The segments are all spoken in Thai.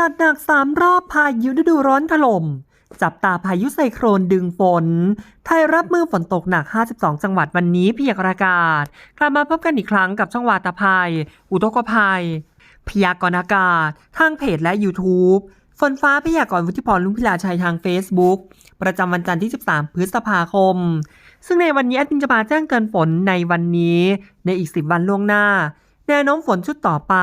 จัดหนักสามรอบพายุฤดูร้อนถล่ม จับตาพายุไซโครนดึงฝน ไทยรับมือฝนตกหนัก 52 จังหวัดวันนี้พยากรณ์อากาศ กลับมาพบกันอีกครั้งกับช่องวาตาภัย อุทกภัย พยากรณ์อากาศ ทางเพจและ YouTube ฝนฟ้าพยากรณ์วุฒิพรลุงพิลาชัยทาง Facebook ประจำวันจันทร์ที่ 13 พฤษภาคม ซึ่งในวันนี้แอดมินจะมาแจ้งเตือนฝนในวันนี้ ในอีก 10 วันล่วงหน้า แนวโน้มฝนชุดต่อไป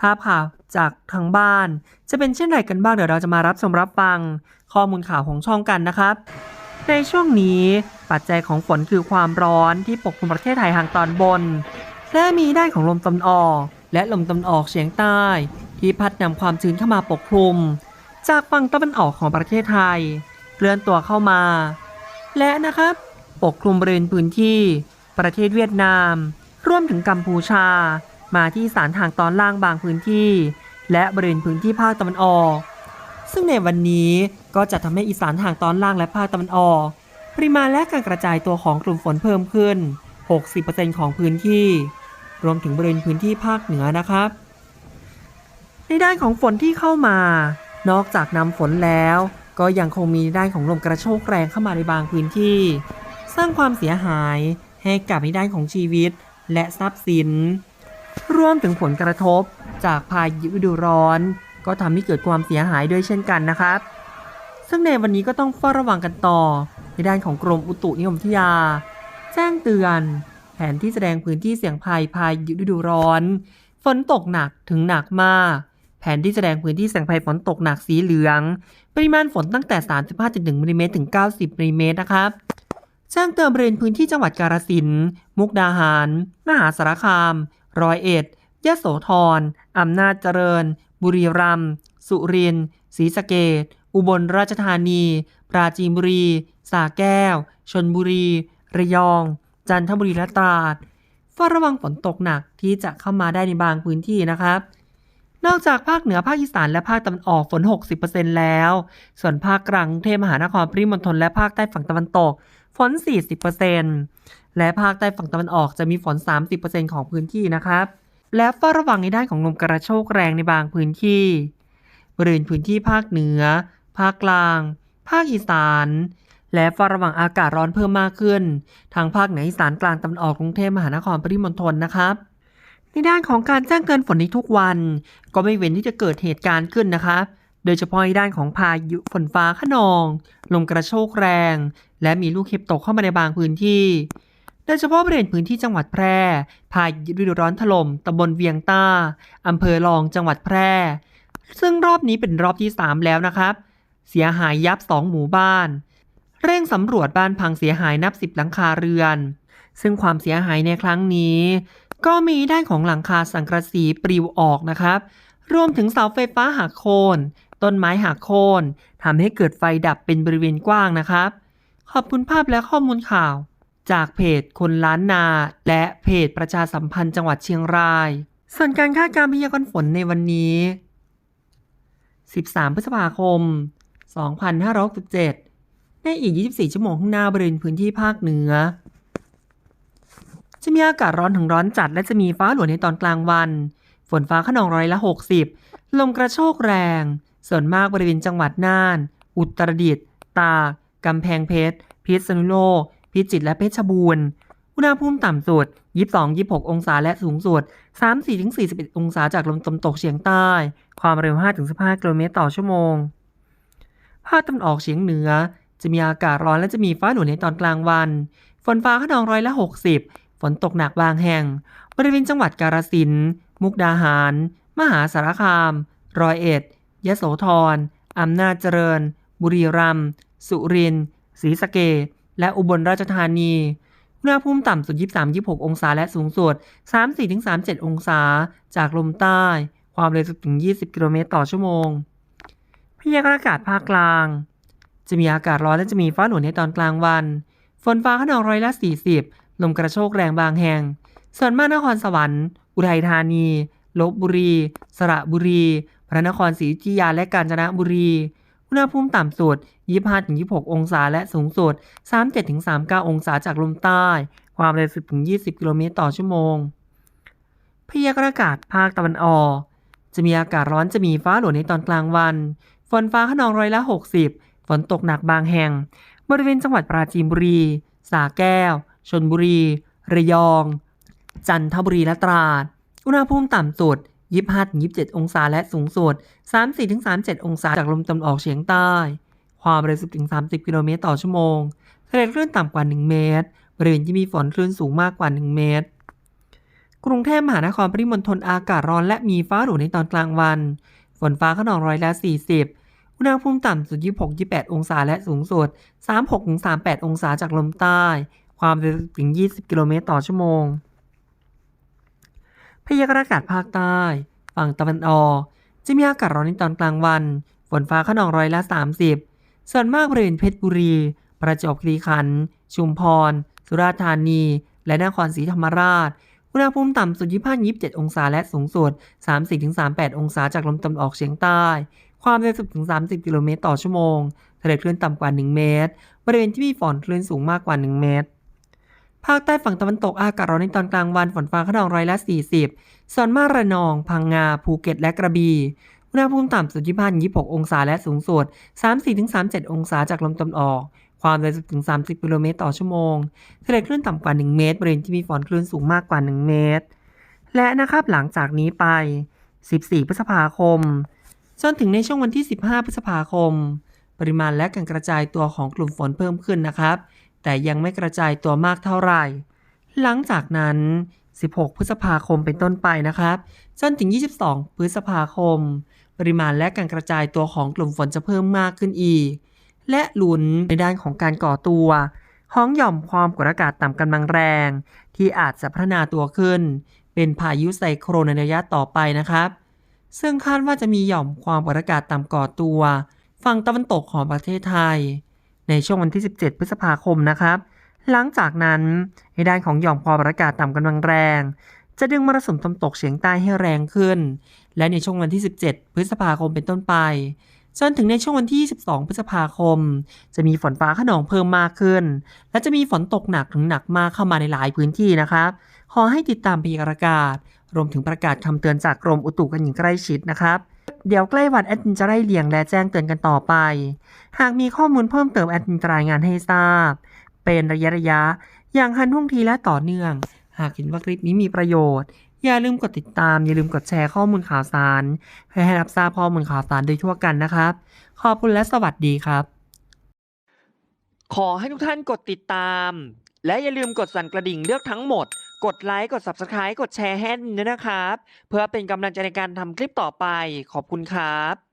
ภาพข่าว จากทางบ้าน จะเป็นเช่นไรกันบ้างเดี๋ยวเราจะมารับชมรับฟัง ข้อมูลข่าวของช่องกันนะครับ ในช่วงนี้ปัจจัยของฝนคือความร้อนที่ปกคลุมประเทศไทยทางตอนบน และมีได้ของลมตะวันออก และลมตะวันออกเฉียงใต้ ที่พัดนำความชื้นเข้ามาปกคลุม จากฝั่งตะวันออกของประเทศไทยเคลื่อนตัวเข้ามา และนะครับปกคลุมบริเวณพื้นที่ ประเทศเวียดนาม ร่วมถึงกัมพูชา มาที่สานทางตอนล่างบางพื้นที่ และบริเวณพื้นที่ภาคตะวันออก ซึ่งในวันนี้ก็จะทำให้อีสานทางตอนล่างและภาคตะวันออก ปริมาณและการกระจายตัวของกลุ่มฝนเพิ่มขึ้น 60%ของพื้นที่ รวมถึงบริเวณพื้นที่ภาคเหนือนะครับ ในด้านของฝนที่เข้ามา นอกจากนำฝนแล้ว ก็ยังคงมีด้านของลมกระโชกแรงเข้ามาในบางพื้นที่ สร้างความเสียหายให้กับในด้านของชีวิตและทรัพย์สิน รวมถึงผลกระทบ จากพายุฤดูร้อน ก็ทำให้เกิดความเสียหายด้วยเช่นกันนะครับ ซึ่งในวันนี้ก็ต้องเฝ้าระวังกันต่อ ในด้านของกรมอุตุนิยมวิทยา แจ้งเตือน แผนที่แสดงพื้นที่เสี่ยงภัยพายุฤดูร้อน ฝนตกหนักถึงหนักมากแผนที่แสดงพื้นที่เสี่ยงภัยฝนตกหนักสีเหลือง ปริมาณฝนตั้งแต่ 35.1มิลลิเมตรถึง 90มิลลิเมตรนะครับแจ้งเตือนบริเวณพื้นที่จังหวัดกาฬสินธุ์มุกดาหาร มหาสารคาม ร้อยเอ็ด ยโสธรอำนาจเจริญ บุรีรัมย์สุรินทร์ศรีสะเกดอุบลราชธานี ปราจีนบุรีสระแก้ว ชนบุรี ระยอง จันทบุรีและตราดเฝ้าระวังฝนตกหนักที่จะเข้ามาได้ในบางพื้นที่นะครับ นอกจากภาคเหนือภาคอีสานและภาคตะวันออกฝน 60%แล้ว ส่วนภาคกลางกรุงเทพมหานครปริมณฑลและภาคใต้ฝั่งตะวันตกฝน 40%และภาคใต้ฝั่งตะวันออกจะมีฝน 30%ของพื้นที่นะครับ และเฝ้าระวังในด้านของลมกระโชกแรงในบางพื้นที่บริเวณพื้นที่ภาคเหนือ ภาคกลาง ภาคอีสาน และเฝ้าระวังอากาศร้อนเพิ่มมากขึ้น ทางภาคเหนืออีสานกลางตะวันออกกรุงเทพมหานครปริมณฑลนะครับในด้านของการแจ้งเตือนฝนในทุกวัน ก็ไม่เว้นที่จะเกิดเหตุการณ์ขึ้นนะครับโดยเฉพาะในด้านของพายุฝนฟ้าขนอง ลมกระโชกแรง และมีลูกเห็บตกเข้ามาในบางพื้นที่ โดยเฉพาะบริเวณพื้นที่จังหวัดแพร่ พายุฤดูร้อนถล่มตำบลเวียงต้าอำเภอรองจังหวัดแพร่ ซึ่งรอบนี้เป็นรอบที่ 3 แล้วนะครับ เสียหายยับ 2 หมู่บ้าน เร่งสำรวจบ้านพังเสียหายนับ 10 หลังคาเรือน ซึ่งความเสียหายในครั้งนี้ ก็มีด้านของหลังคาสังกะสีปลิวออกนะครับ รวมถึงเสาไฟฟ้าหักโค่นต้นไม้หักโค่นทำให้เกิดไฟดับเป็นบริเวณกว้างนะครับ ขอบคุณภาพและข้อมูลข่าว จากเพจคนล้านนา และเพจประชาสัมพันธ์จังหวัดเชียงราย ส่วนการคาดการณ์พยากรณ์ฝนในวันนี้ 13 พฤษภาคม 2567ในอีก 24 ชั่วโมงข้างหน้าบริเวณพื้นที่ภาคเหนือ จะมีอากาศร้อนถึงร้อนจัด และจะมีฟ้าหลวในตอนกลางวัน ฝนฟ้าขนองร้อยละ 60 ลมกระโชกแรง ส่วนมากบริเวณจังหวัดน่าน อุตรดิตถ์ ตาก กำแพงเพชร พิษณุโลก พิจิตรและเพชรบูรณ์ อุณหภูมิต่ำสุด 22-26 องศาและสูงสุด 34-41 องศาจากลมตะวันตกเฉียงใต้ ความเร็ว 5-15 กิโลเมตรต่อชั่วโมง ภาคตะวันออกเฉียงเหนือ จะมีอากาศร้อนและจะมีฟ้าหลวในตอนกลางวัน ฝนฟ้าขนองร้อยละ 60 ฝนตกหนักบางแห่ง บริเวณจังหวัดกาฬสินธุ์มุกดาหาร มหาสารคาม ร้อยเอ็ด ยโสธรอำนาจเจริญ บุรีรัมย์ สุรินทร์ ศรีสะเกษ และอุบลราชธานีอุณหภูมิต่ำสุด 23-26 องศาและสูงสุด 34-37 องศา จากลมใต้ ความเร็วถึง 20 กิโลเมตรต่อชั่วโมงพยากรณ์อากาศภาคกลาง จะมีอากาศร้อนและจะมีฟ้าหลวในตอนกลางวัน ฝนฟ้าขนองร้อยละ 40 ลมกระโชกแรงบางแห่ง ส่วนมากนครสวรรค์ อุทัยธานี ลบบุรี สระบุรี พระนครศรีอยุธยาและกาญจนบุรี อุณหภูมิต่ำสุด 25-26 องศาและสูงสุด 37-39 องศาจากลมใต้ ความเร็ว 10-20 กิโลเมตรต่อชั่วโมง พยากรณ์อากาศภาคตะวันออก จะมีอากาศร้อนจะมีฟ้าหลวในตอนกลางวัน ฝนฟ้าขนองร้อยละ 60 ฝนตกหนักบางแห่ง บริเวณจังหวัดปราจีนบุรีสระแก้ว ชนบุรี ระยอง จันทบุรีและตราด อุณหภูมิต่ำสุด 25-27 องศาและสูงสุด 34-37 องศาจากลมตะวันออกเฉียงใต้ ความเร็ว10-30 กิโลเมตรต่อชั่วโมงทะเลคลื่นต่ำกว่า 1 เมตร บริเวณที่มีฝนคลื่นสูงมากกว่า 1 เมตร กรุงเทพมหานครปริมณฑลอากาศร้อนและมีฟ้าหลวในตอนกลางวัน ฝนฟ้าขนองร้อยละ 40อุณหภูมิต่ำสุด 26-28 องศา และสูงสุด 36-38 องศาจากลมใต้ ความเร็วถึง 20 กิโลเมตรต่อชั่วโมง พยากรณ์อากาศภาคใต้ ฝั่งตะวันออก จะมีอากาศร้อนในตอนกลางวัน ฝนฟ้าขนองร้อยละ 30 ส่วนมากบริเวณเพชรบุรี ประจวบคีรีขันธ์ ชุมพร สุราษฎร์ธานี และนครศรีธรรมราช อุณหภูมิต่ำสุด25-27 องศาและสูงสุด 34-38 องศาจากลมตะวันออกเฉียงใต้ ความเร็ว10-30 กิโลเมตรต่อชั่วโมงทะเลคลื่นต่ำกว่า 1 เมตร บริเวณที่มีฝนคลื่นสูงมากกว่า 1 เมตร ภาคใต้ฝั่งตะวันตกอากาศร้อนในตอนกลางวันฝนฟ้าขนองร้อยละ40ส่วนมากระนอง พังงา ภูเก็ตและกระบี่อุณหภูมิต่ำสุด25-26องศาและสูงสุด 34-37 องศาจากลมตะวันออก ความเร็ว10-30 กิโลเมตรต่อชั่วโมงทะเลคลื่นต่ำกว่า 1 เมตร บริเวณที่มีฝนคลื่นสูงมากกว่า 1 เมตร และนะครับหลังจากนี้ไป 14 พฤษภาคม จนถึงในช่วงวันที่ 15 พฤษภาคม ปริมาณและการกระจายตัวของกลุ่มฝนเพิ่มขึ้นนะครับ แต่ยังไม่กระจายตัวมากเท่าไหร่ หลังจากนั้น 16 พฤษภาคมเป็นต้นไปนะครับจนถึง 22 พฤษภาคม ปริมาณและการกระจายตัวของกลุ่มฝนจะเพิ่มมากขึ้นอีก และหลุนในด้านของการก่อตัวของหย่อมความกดอากาศต่ำกำลังแรง ที่อาจจะพัฒนาตัวขึ้น เป็นพายุไซโครนในระยะต่อไปนะครับ ซึ่งคาดว่าจะมีหย่อมความกดอากาศต่ำก่อตัว ฝั่งตะวันตกของประเทศไทย ในช่วงวันที่ 17 พฤษภาคมนะครับ หลังจากนั้นในด้านของหย่อมความกดอากาศต่ำกำลังแรง จะดึงมรสุมตะวันตกเฉียงใต้ให้แรงขึ้น และในช่วงวันที่ 17 พฤษภาคมเป็นต้นไปจนถึงในช่วงวันที่ 22 พฤษภาคม จะมีฝนฟ้าขนองเพิ่มมากขึ้น และจะมีฝนตกหนักถึงหนักมากเข้ามาในหลายพื้นที่นะครับ ขอให้ติดตามพยากรณ์อากาศ รวมถึงประกาศคำเตือนจากกรมอุตุกันอย่างใกล้ชิดนะครับ เดี๋ยวใกล้วันแอดมินจะไล่เลียงและแจ้งเตือนกันต่อไป หากมีข้อมูลเพิ่มเติมแอดมินรายงานให้ทราบ เป็นระยะระยะๆอย่างทันท่วงทีและต่อเนื่อง หากเห็นว่าคลิปนี้มีประโยชน์ อย่าลืมกดติดตาม อย่าลืมกดแชร์ข้อมูลข่าวสารเพื่อให้รับทราบข้อมูลข่าวสารโดยทั่วกันนะครับ ขอบคุณและสวัสดีครับ ขอให้ทุกท่านกดติดตาม และอย่าลืมกดสั่นกระดิ่งเลือกทั้งหมด กดไลค์ กด Subscribe กดแชร์ให้ด้วยนะครับ เพื่อเป็นกำลังใจในการทำคลิปต่อไป ขอบคุณครับ